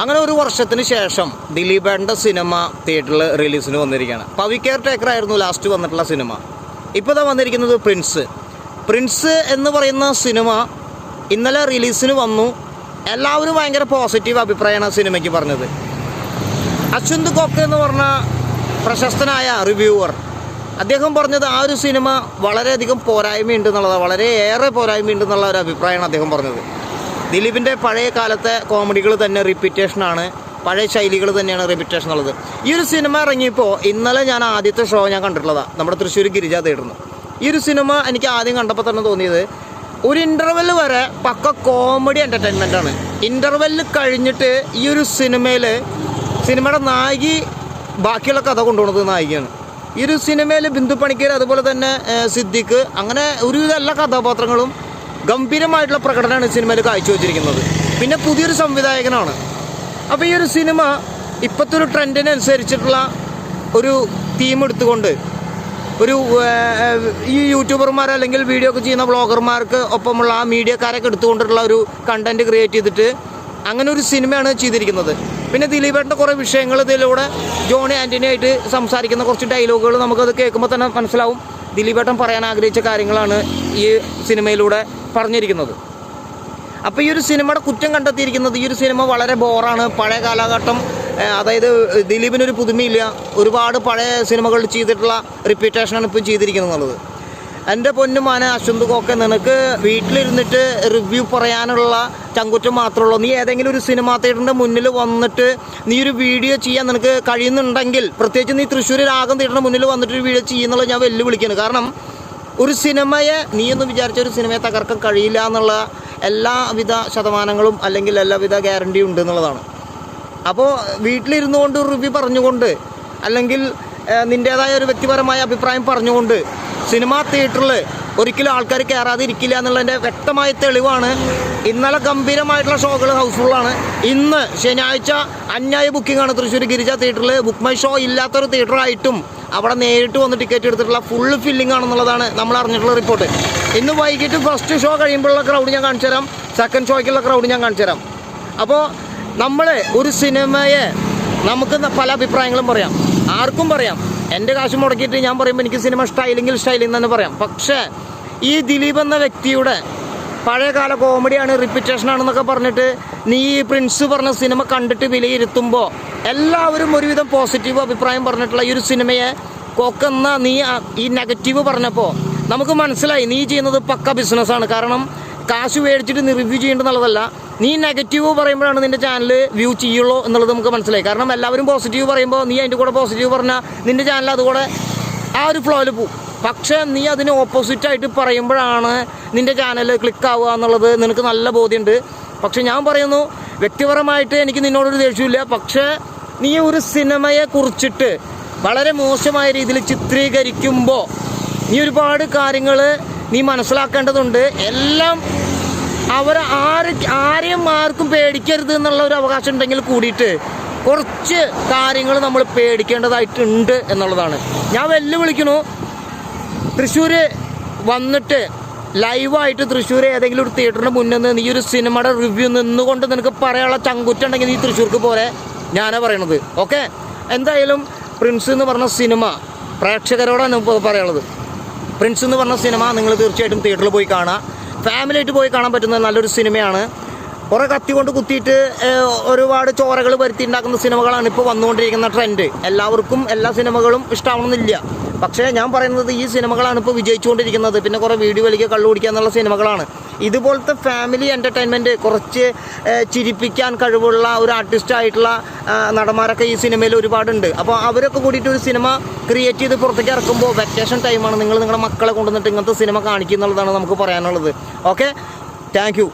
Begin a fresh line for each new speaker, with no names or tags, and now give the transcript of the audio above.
അങ്ങനെ ഒരു വർഷത്തിന് ശേഷം ദിലീപേട്ടന്റെ സിനിമ തിയേറ്ററിൽ റിലീസിന് വന്നിരിക്കുകയാണ്. പവി കെയർ ടേക്കർ ആയിരുന്നു ലാസ്റ്റ് വന്നിട്ടുള്ള സിനിമ. ഇപ്പോൾ ഇതാ വന്നിരിക്കുന്നത് പ്രിൻസ് പ്രിൻസ് എന്ന് പറയുന്ന സിനിമ ഇന്നലെ റിലീസിന് വന്നു. എല്ലാവരും ഭയങ്കര പോസിറ്റീവ് അഭിപ്രായമാണ് സിനിമയ്ക്ക് പറഞ്ഞത്. അശ്വന്ത് കൊക്ക് എന്ന് പറഞ്ഞ പ്രശസ്തനായ റിവ്യൂവർ അദ്ദേഹം പറഞ്ഞത് ആ ഒരു സിനിമ വളരെയധികം പോരായ്മയുണ്ട് എന്നുള്ളതാണ് വളരെയേറെ പോരായ്മയുണ്ട് എന്നുള്ള ഒരു അഭിപ്രായമാണ് അദ്ദേഹം പറഞ്ഞത്. ദിലീപിന്റെ പഴയ കാലത്തെ കോമഡികൾ തന്നെ റിപ്പീറ്റേഷനാണ് പഴയ ശൈലികൾ തന്നെയാണ് റിപ്പീറ്റേഷൻ ഉള്ളത്. ഈ ഒരു സിനിമ ഇറങ്ങിയപ്പോൾ ഇന്നലെ ഞാൻ ആദ്യത്തെ ഷോ ഞാൻ കണ്ടിട്ടുള്ളതാണ് നമ്മുടെ തൃശ്ശൂർ ഗിരിജ തേടുന്നു ഈ ഒരു സിനിമ എനിക്ക് ആദ്യം കണ്ടപ്പോൾ തന്നെ തോന്നിയത് ഒരു ഇന്റർവെൽ വരെ പക്ക കോമഡി എന്റർടൈൻമെന്റ് ആണ്. ഇന്റർവെല്ല് കഴിഞ്ഞിട്ട് ഈ ഒരു സിനിമയിൽ സിനിമയുടെ നായികി ബാക്കിയുള്ള കഥ കൊണ്ടുപോകുന്നത് നായികയാണ്. ഈ ഒരു സിനിമയിൽ ബിന്ദു പണിക്കർ അതുപോലെ തന്നെ സിദ്ദിഖ് അങ്ങനെ ഒരുവിധ എല്ലാ കഥാപാത്രങ്ങളും ഗംഭീരമായിട്ടുള്ള പ്രകടനമാണ് സിനിമയിൽ കാഴ്ചവെച്ചിരിക്കുന്നത്. പിന്നെ പുതിയൊരു സംവിധായകനാണ്. അപ്പോൾ ഈ ഒരു സിനിമ ഇപ്പോഴത്തെ ഒരു ട്രെൻഡിനനുസരിച്ചിട്ടുള്ള ഒരു തീം എടുത്തുകൊണ്ട് ഒരു ഈ യൂട്യൂബർമാർ അല്ലെങ്കിൽ വീഡിയോ ഒക്കെ ചെയ്യുന്ന ബ്ലോഗർമാർക്ക് ഒപ്പമുള്ള ആ മീഡിയക്കാരൊക്കെ എടുത്തുകൊണ്ടിട്ടുള്ള ഒരു കണ്ടന്റ് ക്രിയേറ്റ് ചെയ്തിട്ട് അങ്ങനെ ഒരു സിനിമയാണ് ചെയ്തിരിക്കുന്നത്. പിന്നെ ദിലീപേട്ടന്റെ കുറേ വിഷയങ്ങൾ ഇതിലൂടെ ജോണി ആന്റണി ആയിട്ട് സംസാരിക്കുന്ന കുറച്ച് ഡയലോഗുകൾ നമുക്കത് കേൾക്കുമ്പോൾ തന്നെ മനസ്സിലാവും. ദിലീപേട്ടൻ പറയാൻ ആഗ്രഹിച്ച കാര്യങ്ങളാണ് ഈ സിനിമയിലൂടെ പറഞ്ഞിരിക്കുന്നത്. അപ്പോൾ ഈ ഒരു സിനിമയുടെ കുറ്റം കണ്ടെത്തിയിരിക്കുന്നത് ഈ ഒരു സിനിമ വളരെ ബോറാണ്. പഴയ കാലഘട്ടം അതായത് ദിലീപിനൊരു പുതുമയില്ല. ഒരുപാട് പഴയ സിനിമകൾ ചെയ്തിട്ടുള്ള റിപ്പീറ്റേഷനാണ് ഇപ്പം ചെയ്തിരിക്കുന്നത് എന്നുള്ളത്. എന്റെ പൊന്നുമാന അശ്വന്ത് കോക്കെ നിനക്ക് വീട്ടിലിരുന്നിട്ട് റിവ്യൂ പറയാനുള്ള ചങ്കുറ്റം മാത്രമേ ഉള്ളൂ നീ ഏതെങ്കിലും ഒരു സിനിമാ തിയേറ്ററിന്റെ മുന്നിൽ വന്നിട്ട് നീ ഒരു വീഡിയോ ചെയ്യാൻ നിനക്ക് കഴിയുന്നുണ്ടെങ്കിൽ പ്രത്യേകിച്ച് നീ തൃശ്ശൂർ രാഗം തിയേറ്ററിന്റെ മുന്നിൽ വന്നിട്ട് ഒരു വീഡിയോ ചെയ്യുന്നുള്ളത് ഞാൻ വെല്ലുവിളിക്കുന്നു. കാരണം ഒരു സിനിമയെ നീ എന്ന് വിചാരിച്ച ഒരു സിനിമയെ തകർക്കാൻ കഴിയില്ല എന്നുള്ള എല്ലാവിധ ശതമാനങ്ങളും അല്ലെങ്കിൽ എല്ലാവിധ ഗ്യാരണ്ടിയും ഉണ്ട് എന്നുള്ളതാണ് അപ്പോൾ വീട്ടിലിരുന്നുകൊണ്ട് റിവ്യൂ പറഞ്ഞുകൊണ്ട് അല്ലെങ്കിൽ നിന്റേതായ ഒരു വ്യക്തിപരമായ അഭിപ്രായം പറഞ്ഞുകൊണ്ട് സിനിമാ തിയേറ്ററിൽ ഒരിക്കലും ആൾക്കാർ കയറാതെ ഇരിക്കില്ല എന്നുള്ളതിന്റെ വ്യക്തമായ തെളിവാണ്. ഇന്നലെ ഗംഭീരമായിട്ടുള്ള ഷോകൾ ഹൗസ്ഫുള്ളാണ്. ഇന്ന് ശനിയാഴ്ച അന്യായ ബുക്കിംഗ് ആണ് തൃശ്ശൂർ ഗിരിജ തിയേറ്ററിൽ. ബുക്ക് മൈ ഷോ ഇല്ലാത്തൊരു തിയേറ്ററായിട്ടും അവിടെ നേരിട്ട് വന്ന് ടിക്കറ്റ് എടുത്തിട്ടുള്ള ഫുൾ ഫില്ലിംഗ് ആണെന്നുള്ളതാണ് നമ്മൾ അറിഞ്ഞിട്ടുള്ള റിപ്പോർട്ട്. ഇന്ന് വൈകിട്ട് ഫസ്റ്റ് ഷോ കഴിയുമ്പോഴുള്ള ക്രൗഡ് ഞാൻ കാണിച്ചു തരാം. സെക്കൻഡ് ഷോയ്ക്കുള്ള ക്രൗഡ് ഞാൻ കാണിച്ചു തരാം. അപ്പോൾ നമ്മൾ ഒരു സിനിമയെ നമുക്ക് പല അഭിപ്രായങ്ങളും പറയാം. ആർക്കും പറയാം. എന്റെ കാശ് മുടക്കിയിട്ട് ഞാൻ പറയുമ്പോൾ എനിക്ക് സിനിമ ഇഷ്ടമായില്ലെങ്കിൽ സ്റ്റൈലിംഗ് എന്ന് പറയാം. പക്ഷേ ഈ ദിലീപ് എന്ന വ്യക്തിയുടെ പഴയകാല കോമഡിയാണ് റിപ്പിറ്റേഷൻ ആണെന്നൊക്കെ പറഞ്ഞിട്ട് നീ ഈ പ്രിൻസ് പറഞ്ഞ സിനിമ കണ്ടിട്ട് വിലയിരുത്തുമ്പോൾ എല്ലാവരും ഒരുവിധം പോസിറ്റീവ് അഭിപ്രായം പറഞ്ഞിട്ടുള്ള ഈ ഒരു സിനിമയെ കൊക്കുന്ന നീ ഈ നെഗറ്റീവ് പറഞ്ഞപ്പോൾ നമുക്ക് മനസ്സിലായി നീ ചെയ്യുന്നത് പക്ക ബിസിനസ്സാണ് കാരണം കാശ് മേടിച്ചിട്ട് നീ റിവ്യൂ ചെയ്യേണ്ടെന്നുള്ളതല്ല നീ നെഗറ്റീവ് പറയുമ്പോഴാണ് നിന്റെ ചാനൽ വ്യൂ ചെയ്യുള്ളൂ എന്നുള്ളത് നമുക്ക് മനസ്സിലായി. കാരണം എല്ലാവരും പോസിറ്റീവ് പറയുമ്പോൾ നീ അതിന്റെ കൂടെ പോസിറ്റീവ് പറഞ്ഞാൽ നിന്റെ ചാനൽ അതുകൂടെ ആ ഒരു ഫ്ലോയിൽ പോകും പക്ഷേ നീ അതിന് ഓപ്പോസിറ്റായിട്ട് പറയുമ്പോഴാണ് നിന്റെ ചാനൽ ക്ലിക്ക് ആവുക എന്നുള്ളത് നിനക്ക് നല്ല ബോധ്യമുണ്ട് പക്ഷെ ഞാൻ പറയുന്നു വ്യക്തിപരമായിട്ട് എനിക്ക് നിന്നോടൊരു ദേഷ്യമില്ല പക്ഷേ നീ ഒരു സിനിമയെ കുറിച്ചിട്ട് വളരെ മോശമായ രീതിയിൽ ചിത്രീകരിക്കുമ്പോൾ നീ ഒരുപാട് കാര്യങ്ങൾ നീ മനസ്സിലാക്കേണ്ടതുണ്ട്. എല്ലാം അവർ ആര് ആരെയും ആർക്കും പേടിക്കരുത് എന്നുള്ള ഒരു അവകാശം ഉണ്ടെങ്കിൽ കൂടിയിട്ട് കുറച്ച് കാര്യങ്ങൾ നമ്മൾ പേടിക്കേണ്ടതായിട്ടുണ്ട് എന്നുള്ളതാണ്. ഞാൻ വെല്ലുവിളിക്കുന്നു. തൃശ്ശൂർ വന്നിട്ട് ലൈവായിട്ട് തൃശ്ശൂർ ഏതെങ്കിലും ഒരു തിയേറ്ററിന് മുന്നിൽ നിന്ന് ഈ ഒരു സിനിമയുടെ റിവ്യൂ നിന്നുകൊണ്ട് നിനക്ക് പറയാനുള്ള ചങ്കുറ്റുണ്ടെങ്കിൽ നീ തൃശ്ശൂർക്ക് പോരെ. ഞാനാ പറയണത്. ഓക്കെ? എന്തായാലും പ്രിൻസ് എന്ന് പറഞ്ഞ സിനിമ പ്രേക്ഷകരോടാണ് പറയാനുള്ളത്. പ്രിൻസ് എന്ന് പറഞ്ഞ സിനിമ നിങ്ങൾ തീർച്ചയായിട്ടും തിയേറ്ററിൽ പോയി കാണുക. ഫാമിലി ആയിട്ട് പോയി കാണാൻ പറ്റുന്ന നല്ലൊരു സിനിമയാണ്. കുറേ കത്തി കൊണ്ട് കുത്തിയിട്ട് ഒരുപാട് ചോരകൾ വരുത്തി ഉണ്ടാക്കുന്ന സിനിമകളാണ് ഇപ്പോൾ വന്നുകൊണ്ടിരിക്കുന്ന ട്രെൻഡ് എല്ലാവർക്കും എല്ലാ സിനിമകളും ഇഷ്ടമാവണമെന്നില്ല പക്ഷേ ഞാൻ പറയുന്നത് ഈ സിനിമകളാണ് ഇപ്പോൾ വിജയിച്ചുകൊണ്ടിരിക്കുന്നത്. പിന്നെ കുറേ വീഡിയോ വലിക്കുക കള്ളു കുടിക്കുക എന്നുള്ള സിനിമകളാണ്. ഇതുപോലത്തെ ഫാമിലി എന്റർടൈൻമെന്റ് കുറച്ച് ചിരിപ്പിക്കാൻ കഴിവുള്ള ഒരു ആർട്ടിസ്റ്റ് ആയിട്ടുള്ള നടന്മാരൊക്കെ ഈ സിനിമയിൽ ഒരുപാടുണ്ട്. അപ്പോൾ അവരൊക്കെ കൂടിയിട്ട് ഒരു സിനിമ ക്രിയേറ്റ് ചെയ്ത് പുറത്തേക്ക് ഇറക്കുമ്പോൾ വെക്കേഷൻ ടൈമാണ് നിങ്ങൾ നിങ്ങളുടെ മക്കളെ കൊണ്ടുവന്നിട്ട് ഇങ്ങനത്തെ സിനിമ കാണിക്കുന്നുള്ളതാണ് നമുക്ക് പറയാനുള്ളത്. Okay thank